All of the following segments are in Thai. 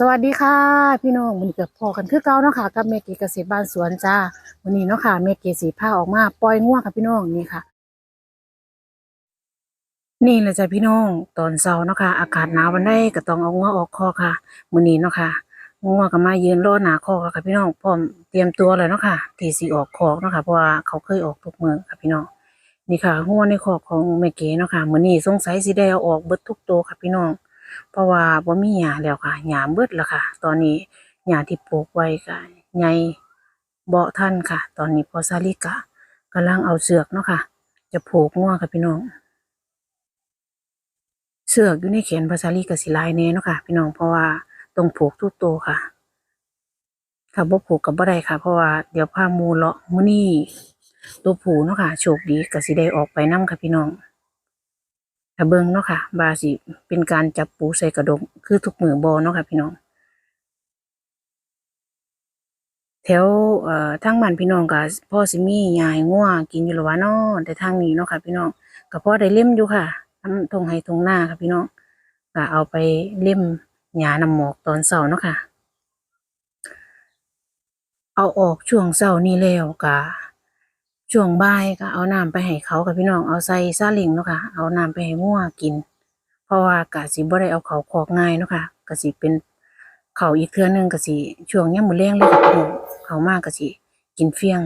สวัสดีค่ะ พี่น้องมันเกิดพอกันคือเก่าเนาะค่ะกับเมกีเกษตรบ้านสวนจ้าวันนี้เนาะค่ะเมกีสีผ้าออกมาปล่อยง่วงค่ะพี่น้องนี่ค่ะ นี่แหละจ้ะพี่น้องตอนเช้าเนาะค่ะอากาศหนาววันได้ก็ต้องเอาง่วงออกคอค่ะมื้อนี้เนาะค่ะง่วงก็มายืนรอหนาคอค่ะพี่น้องพร้อมเตรียมตัวเลยเนาะค่ะที่สิออกคอกเนาะค่ะเพราะว่าเขาเคยออกทุกมือค่ะพี่น้องนี่ค่ะง่วงในคอกของแม่เก๋เนาะค่ะมื้อนี้สงสัยสิได้เอาออกเบิดทุกตัวค่ะพี่น้อง เพราะว่าบ่มีหญ้าแล้วค่ะหญ้าเบิดแล้วค่ะ ตอนนี้หญ้าที่ปลูกไว้ก็ใหญ่เบาท่านค่ะ ตอนนี้พอซาลิกะกำลังเอาเสือกเนาะค่ะ จะผูกง่วค่ะพี่น้อง เสือกอยู่ในแขนพอซาลิกะสิลายแน่เนาะค่ะ พี่น้องเพราะว่าต้องผูกทุกตัวค่ะถ้าบ่ผูกก็บ่ได้ค่ะ เพราะว่าเดี๋ยวพามูเลาะมื้อนี้ตัวผูเนาะค่ะโชคดีก็สิได้ออกไปนํค่ะพี่น้อง ถ้าเบิ่งเนาะค่ะบาสิเป็นการจับปูใส่กระดงคือทุกมือบอเนาะค่ะพี่น้อง แถวเอ่อทางบ้านพี่น้องก็พ่อสิมียายงัวกินอยู่ละวะเนาะแต่ทางนี้เนาะค่ะพี่น้องก็พอได้เล่มอยู่ค่ะทำทงไห้ทงหน้าค่ะพี่น้องก็เอาไปเล่มหญ้าน้ำหมอกตอนเช้าเนาะค่ะ เอาออกช่วงเช้านี้แล้วก็ ช่วงบ่ายก็เอาน้ำไปให้เขาค่ะพี่น้องเอาใส่ซาเล้งเนาะค่ะเอาน้ำไปให้งัวกิน เพราะว่ากะสิบ่ได้เอาเขาคอกง่ายเนาะค่ะกะสิเป็นเขาอีกเทื่อหนึงกะสิช่วงยามมื้อแลงเลยค่ะพี่น้องเขามากกะสิกินเฟี้ยง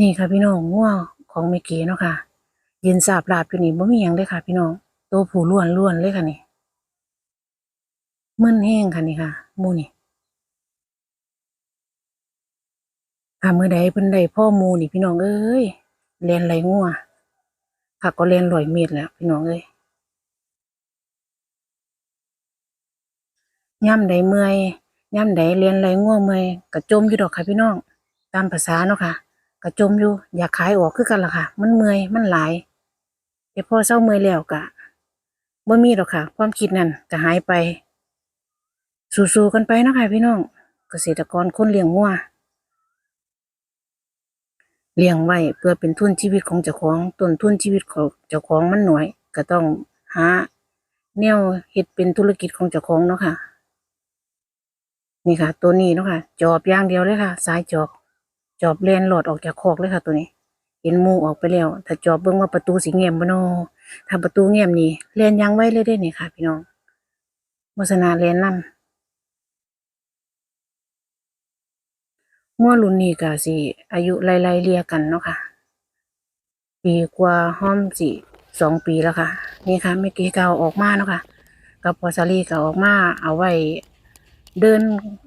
นี่ค่ะพี่น้องงัวของแม่เก๋เนาะค่ะยืนสาบลาบอยู่นี่บ่มีหยังเลยค่ะ พี่น้องโตวผู้ล้วนเลยค่ะนี่มึนแห้งค่ะนี่ค่ะมูนี่ ถ้ามื้อใดเพิ่นได้พ่อมูนี่พี่น้องเอ้ยเรียนไหลงัวค่ะก็เรียนร้อยเมตรแล้วพี่น้องเอ้ยย่ำใดเมื่อยย่ำใดเรียนไรง่วงเมื่อยกระจมอยู่ดอกค่ะพี่น้อง ตามภาษาเนาะค่ะกระจมอยู่ อยากขายออกคือกันล่ะค่ะ มันเมื่อยมันหลายแต่พอเศร้าเมื่อยแล้วกะบ่มีดอกค่ะ ความคิดนั่นจะหายไป สู้ๆกันไปเนาะค่ะพี่น้อง เกษตรกรคนเลี้ยงงัว เลี้ยงไว้เพื่อเป็นทุนชีวิตของเจ้าของต้นทุนชีวิตของเจ้าของมันหน่อยก็ต้องหาแนวเฮ็ดเป็นธุรกิจของเจ้าของเนาะค่ะ นี่ค่ะ ตัวนี้เนาะค่ะ จอบอย่างเดียวเลยค่ะ สายจอบ จอบเลนหลอดออกจากคอกเลยค่ะ ตัวนี้ เห็นมูออกไปแล้ว ถ้าจอบเบิ่งว่าประตูสิแง้มบ่เนถ้าประตูแง้มนี่เลนยังไว้เลยได้นี่ค่ะ พี่น้องวาสนาเลนนํ งัวรุ่นนี้ก็สิ อายุไล่ๆเลียกันเนาะค่ะ ปีกว่าห้อมสิสองปีแล้วค่ะ นี่ค่ะเมื่อกี้ก็เอาออกมาเนาะค่ะกับพอซารีก็ออกมาเอาไว้เดิน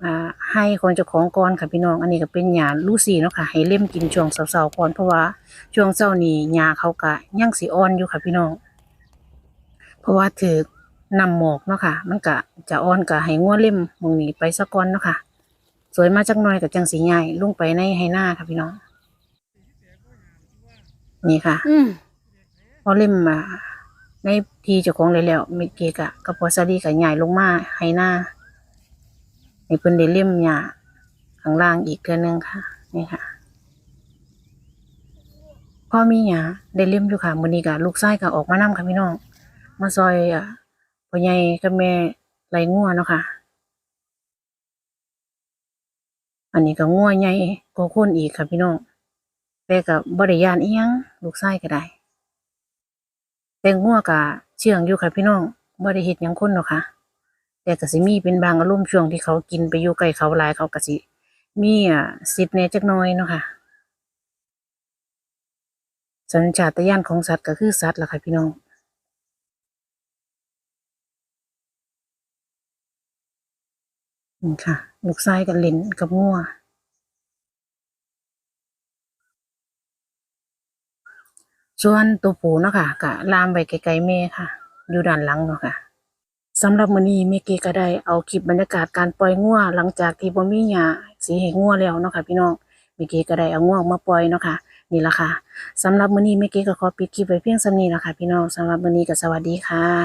อ่าให้คนเจ้าของก่อนค่ะพี่น้อง อันนี้ก็เป็นหญ้าลูซี่เนาะค่ะ ให้เล่มกินช่วงเช้าๆก่อนเพราะว่าช่วงเช้านี้หญ้าเขาก็ยังสิอ่อนอยู่ค่ะพี่น้อง เพราะว่าถือนำหมอกเนาะค่ะ มันก็จะอ่อนก็ให้งัวเล่มมองนี้ไปซะก่อนเนาะค่ะ สวยมาจักหน่อยก็จังสิใหญ่ลงไปในให้หน้าค่ะพี่น้อง นี่ค่ะอืมพอเล่มมาในทีเจ้าของเลยแล้วเมดเกกะกับพอซาดีกับใหญ่ลงมาให้หน้าให้เพิ่นได้เล่มหญ้าข้างล่างอีกเทื่อนึงค่ะ นี่ค่ะพ่อมีหญ้าได้เล่มอยู่ค่ะมื้อนี้ก็ลูกชายก็ออกมานํค่ะพี่น้อง มาซอยอะพ่อใหญ่กับแม่ไล่งัวเนาะค่ะ อันนี้ก็งัวใหญ่กว่าคนอีกค่ะพี่น้องแต่ก็บ่ได้ย่านเอียงลูกชายก็ได้ แต่งัวกะเชื่องอยู่ค่ะพี่น้องบ่ได้เฮ็ดหยังคนหรอกค่ะ แต่กสิมีเป็นบางอารมณ์ช่วงที่เขากินไปอยู่ใกล้เขาหลายเขากสิมีอะสิทธิ์แน่จักน่อยเนาะค่ะ สัญชาตญาณของสัตว์ก็คือสัตว์ล่ะค่ะพี่น้องนี่ค่ะ ลูกชายก็เล่นกับงัวส่วนตัวผูเนาะค่ะก็ลามไปไกลๆแม่ค่ะ อยู่ด้านหลังเนาะค่ะสำหรับมื้อนี้แม่เกก็ได้เอาคลิปบรรยากาศการปล่อยงัวหลังจากที่บ่มีหญ้าสีให้งัวแล้วเนาะค่ะพี่น้องแม่เกก็ได้เอางัวมาปล่อยเนาะค่ะนี่ละค่ะสำหรับมื้อนี้แม่เกก็ขอปิดคลิปไว้เพียงส่ำนี้ละค่ะพี่น้องสำหรับมื้อนี้ก็สวัสดีค่ะ